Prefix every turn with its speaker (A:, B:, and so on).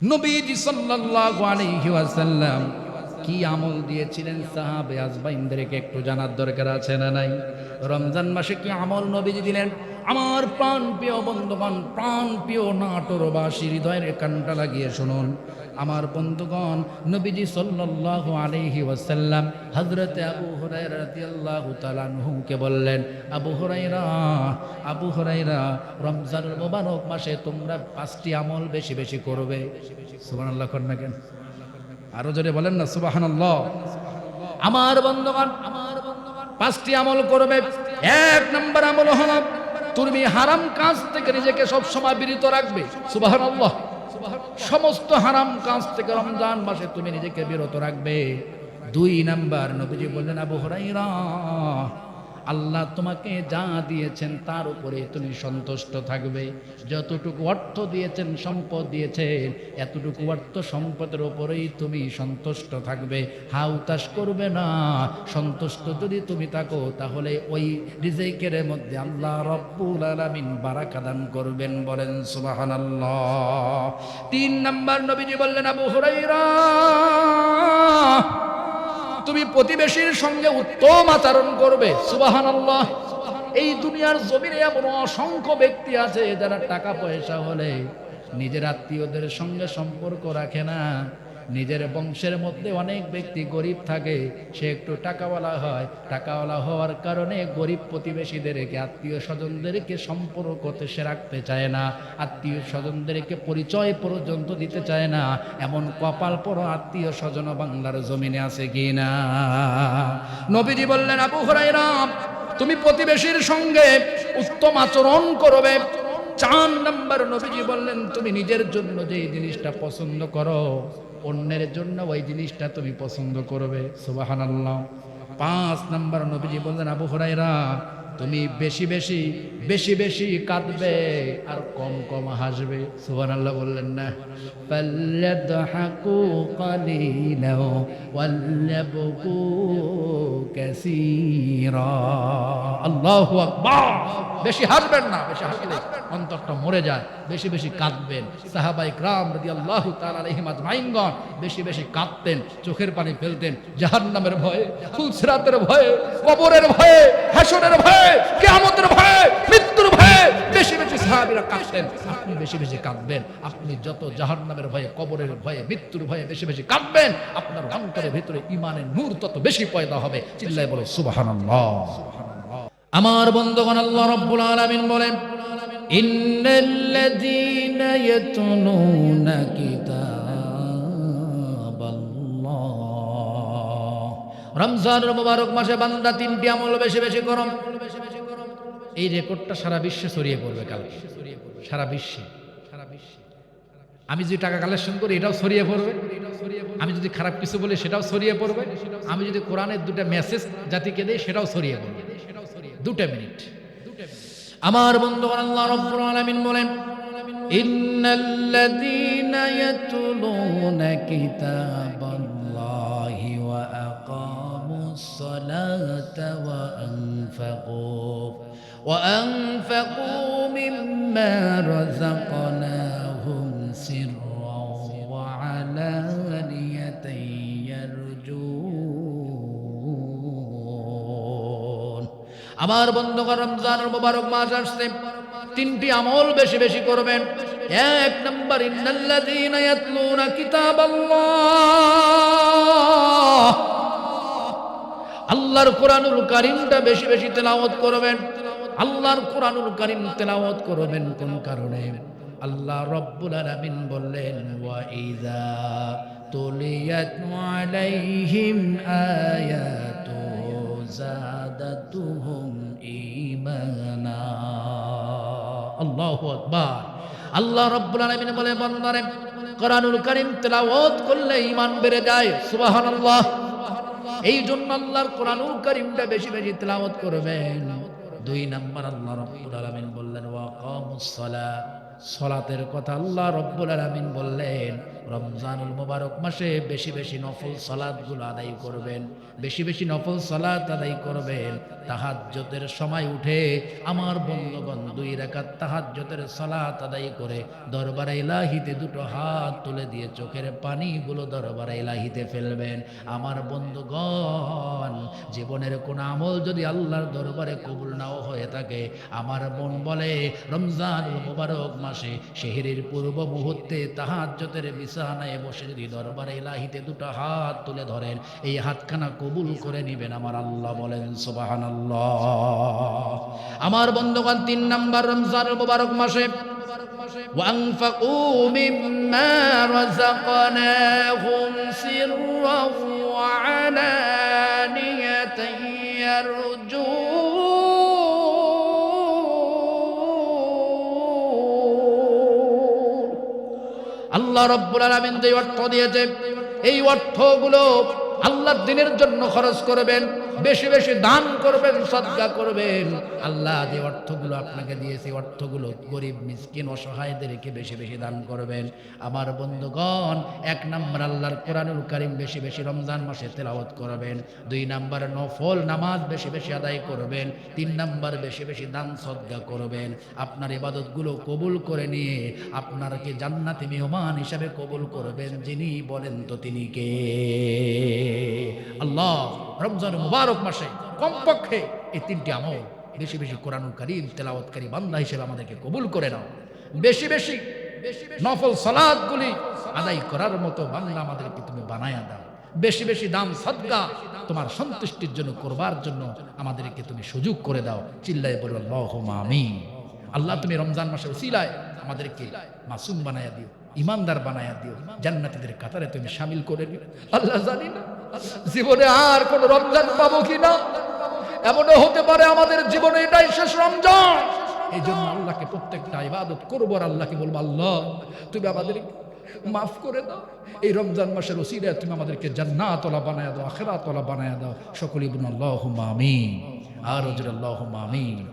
A: নবীজি সাল্লাল্লাহু আলাইহি ওয়াসাল্লাম কি আমল দিয়েছিলেন সাহাবে আজবাইনদেরকে একটু জানার দরকার আছে না নাই? রমজান মাসে কি আমল নবীজি দিলেন? আমার প্রাণ প্রিয় বন্ধুগণ, প্রাণ প্রিয় নাটোরবাসী হৃদয়ের কানটা লাগিয়ে শুনুন। আমার বন্ধুগণ, নবীজি সাল্লাল্লাহু আলাইহি ওয়াসাল্লাম হযরতে আবু আনহুকে বললেন, আবু হুরায়রা আবু হুরায়রা রমজানুল মুবারক মাসে তোমরা পাঁচটি আমল বেশি বেশি করবে। সুবহানাল্লাহ কর না কেন? আরও জোরে বলেন না, সুবহানাল্লাহ। আমার বন্ধুগণ আমার বন্ধুগণ, পাঁচটি আমল করবে, এক নম্বর আমল হলো তুমি হারাম কাজ থেকে নিজেকে সবসময় বিরত রাখবে। সুবহানাল্লাহ। সমস্ত হারাম কাজ থেকে রমজান মাসে তুমি নিজেকে বিরত রাখবে। দুই নাম্বার নবীজি বললেন, আবু হুরাইরা আল্লাহ তোমাকে যা দিয়েছেন তার উপরে তুমি সন্তুষ্ট থাকবে। যতটুকু অর্থ দিয়েছেন, সম্পদ দিয়েছেন, এতটুকু অর্থ সম্পদের উপরেই তুমি সন্তুষ্ট থাকবে। হাউতাস করবে না। সন্তুষ্ট যদি তুমি থাকো, তাহলে ওই রিজেকের মধ্যে আল্লাহ রব্বুল আলামিন বারাকা দান করবেন বলেন, সুবহানাল্লাহ। তিন নম্বর নবীজি বললেন, আবু হুরাইরা তুমি প্রতিবেশীর সঙ্গে উত্তম আচরণ করবে সুবাহান আল্লাহ এই দুনিয়ার জমিনে এমন অসংখ্য ব্যক্তি আছে যারা টাকা পয়সা হলে নিজের আত্মীয়দের সঙ্গে সম্পর্ক রাখে না। নিজের বংশের মধ্যে অনেক ব্যক্তি গরিব থাকে, সে একটু টাকাওয়ালা হয়। টাকাওয়ালা হওয়ার কারণে গরিব প্রতিবেশীদেরকে, আত্মীয় স্বজনদেরকে সম্পর্কতে সে রাখতে চায় না। আত্মীয় স্বজনদেরকে পরিচয় পর্যন্ত দিতে চায় না। এমন কপাল পর আত্মীয় স্বজন বাংলার জমিনে আছে কি না নবীজি বললেন, আবু হরাইরাম তুমি প্রতিবেশীর সঙ্গে উত্তম আচরণ করবে। চার নম্বর নবীজি বললেন, তুমি নিজের জন্য যে জিনিসটা পছন্দ করো, অন্যের জন্য ওই জিনিসটা তুমি পছন্দ করবে। সুবাহান আল্লাহ পাঁচ নম্বর নবীজি বললেন, আবু হরাইরা তুমি বেশি বেশি বেশি বেশি কাঁদবে আর কম কম হাসবে। সুবান আল্লাহ বললেন, না। কাসীরা। আল্লাহু আকবার। বেশি হাসবেন না, বেশি হাসলে অন্তরটা মরে যায়, বেশি বেশি কাঁদবেন। সাহাবাই গ্রাম রদি আল্লাহ তালাহিমাত মাইনগণ বেশি বেশি কাঁদতেন, চোখের পানি ফেলতেন, জাহান্নামের ভয়ে, ফুলসিরাতের ভয়ে, কবরের ভয়ে, হাসরের ভয়ে, কেয়ামতের ভয়ে, মৃত্যুর ভয়ে বেশি বেশি সাহাবিরা কাঁদতেন। আপনি বেশি বেশি কাঁদবেন, আপনি যত জাহান্নামের ভয়ে, কবরের ভয়ে, মৃত্যুর ভয়ে বেশি বেশি কাঁদবেন, আপনার অন্তরের ভিতরে ইমানের নূর তত বেশি পয়দা হবে। চিল্লায় বলো, সুবহানাল্লাহ। আমার বন্ধুগণ আল্লাহ রব্বুল আলামিন বলেন, ইন্নাল্লাযীনা ইয়াতলুনা কিতাবাল্লাহ। রমজানের মুবারক মাসে বান্দা তিনটি আমল বেশি বেশি করম এই রেকর্ডটা সারা বিশ্বে ছড়িয়ে পড়বে কালকে সারা বিশ্বে। সারা বিশ্বে আমি যদি টাকা কালেকশন করি, এটাও ছড়িয়ে পড়বে। আমি যদি খারাপ কিছু বলি, সেটাও ছড়িয়ে পড়বে। আমি যদি কোরআনের দুটা মেসেজ জাতিকে দেই, সেটাও ছড়িয়ে পড়বে। দুটা মিনিট আমার বন্ধু আল্লাহ রব্বুল আলামিন বলেন ইন্নাল্লাযীনা ইয়াতলুনা কিতাবাল্লাহি ওয়া আকামুস সালাতা ওয়া আনফাকু وأنفقوا مما رزقناهم আমার বন্ধুগণ রমজানের মোবারক মাস আসছে। তিনটি আমল বেশি বেশি করবেন। এক নম্বর আল্লাহর কোরআনুল কারিমটা বেশি বেশি তেলাওয়াত করবেন। আল্লাহর কোরআনুল কারিম তেলাওয়াত করবেন কোন কারণে? আল্লাহ রব্বুল আলামিন বললেন, ওয়া ইযা তুলিয়াত আলাইহিম আয়াতু আল্লাহু আকবার। আল্লাহ রব্বুল আলামিন বলে, বান্দারে, কোরআনুল কারিম তেলাওয়াত করলে ঈমান বেড়ে যায়। সুবহানাল্লাহ। এই জন্য আল্লাহর কোরআনুল কারিমটা বেশি বেশি তেলাওয়াত করবেন। দুই নাম্বার আল্লাহ রব্বুল আলামিন বললেন ওয়াকামুস সালাহ সালাতের কথা আল্লাহ রব্বুল আলামিন বললেন, রমজানুল মোবারক মাসে বেশি বেশি নফল সালাদগুলো আদায় করবেন, বেশি বেশি নফল সালাত আদায় করবেন। তাহাজ্জতের সময় উঠে আমার বন্ধুগণ দুই রাকাত তাহাজ্জতের সালাত আদায় করে দরবারে ইলাহিতে দুটো হাত তুলে দিয়ে চোখের পানিগুলো দরবারে ইলাহিতে ফেলবেন। আমার বন্ধুগণ, জীবনের কোন আমল যদি আল্লাহর দরবারে কবুল নাও হয়ে থাকে, আমার বোন বলে রমজান মোবারক মাসে শেহরির পূর্ব মুহূর্তে তাহাজ্জতের বিছানায় বসে যদি দরবারে ইলাহিতে দুটো হাত তুলে ধরেন এই হাতখানা কবুল করে নেবেন আমার আল্লাহ বলেন সুবাহান আমার বন্ধুগণ তিন নাম্বার রমজান মোবারক মাসে وأنفقوا مما رزقناهم سرا وعلانية يرجون আল্লাহ রব্বুল আলমিন যে অর্থ দিয়েছে এই অর্থগুলো আল্লাহর দিনের জন্য খরচ করবেন, বেশি বেশি দান করবেন, সদকা করবেন। আল্লাহ যে অর্থগুলো আপনাকে দিয়েছে অর্থগুলো গরিব, মিসকিন, অসহায়দেরকে বেশি বেশি দান করবেন। আমার বন্ধুগণ, এক নম্বর আল্লাহর কোরআনুল কারিম বেশি বেশি রমজান মাসে তেলাওয়াত করবেন। দুই নম্বর নফল নামাজ বেশি বেশি আদায় করবেন। তিন নম্বর বেশি বেশি দান, সদকা করবেন। আপনার ইবাদতগুলো কবুল করে নিয়ে আপনারকে জান্নাতি মেহমান হিসাবে কবুল করবেন, যিনি বলেন তো তিনি কে? আল্লাহ রমজান মুবারক মাসে কমপক্ষে এই তিনটি আমল বেশি বেশি কোরআনুল কারিম, তেলাওয়াতকারী বান্দা হিসেবে আমাদেরকে কবুল করে নাও। বেশি বেশি নফল সালাদগুলি আদায় করার মতো বান্দা আমাদেরকে তুমি বানায়া দাও। বেশি বেশি দাম সদকা তোমার সন্তুষ্টির জন্য, করবার জন্য আমাদেরকে তুমি সুযোগ করে দাও। চিল্লায় বলো আমিন। আল্লাহ তুমি রমজান মাসে উসিলায় আমাদেরকে মাসুম বানায়া দিও, ইমানদার বানায়া দিও, জান্নাতীদের কাতারে তুমি সামিল করে নিও। আল্লাহ জানি না। জীবনে আর কোন রমজান পাবো কি না এমনও হতে পারে আমাদের জীবনে এটাই শেষ রমজান। এই জন্য আল্লাহকে প্রত্যেকটা ইবাদত করব আর আল্লাহকে বলব, আল্লাহ, তুমি আমাদের মাফ করে দাও। এই রমজান মাসের ওসিলায় তুমি আমাদেরকে জান্নাতলা বানায় দাও আখেরাতলা বানায় দাও। সকলে বলুন আল্লাহ আমিন। আর আল্লাহ আমিন।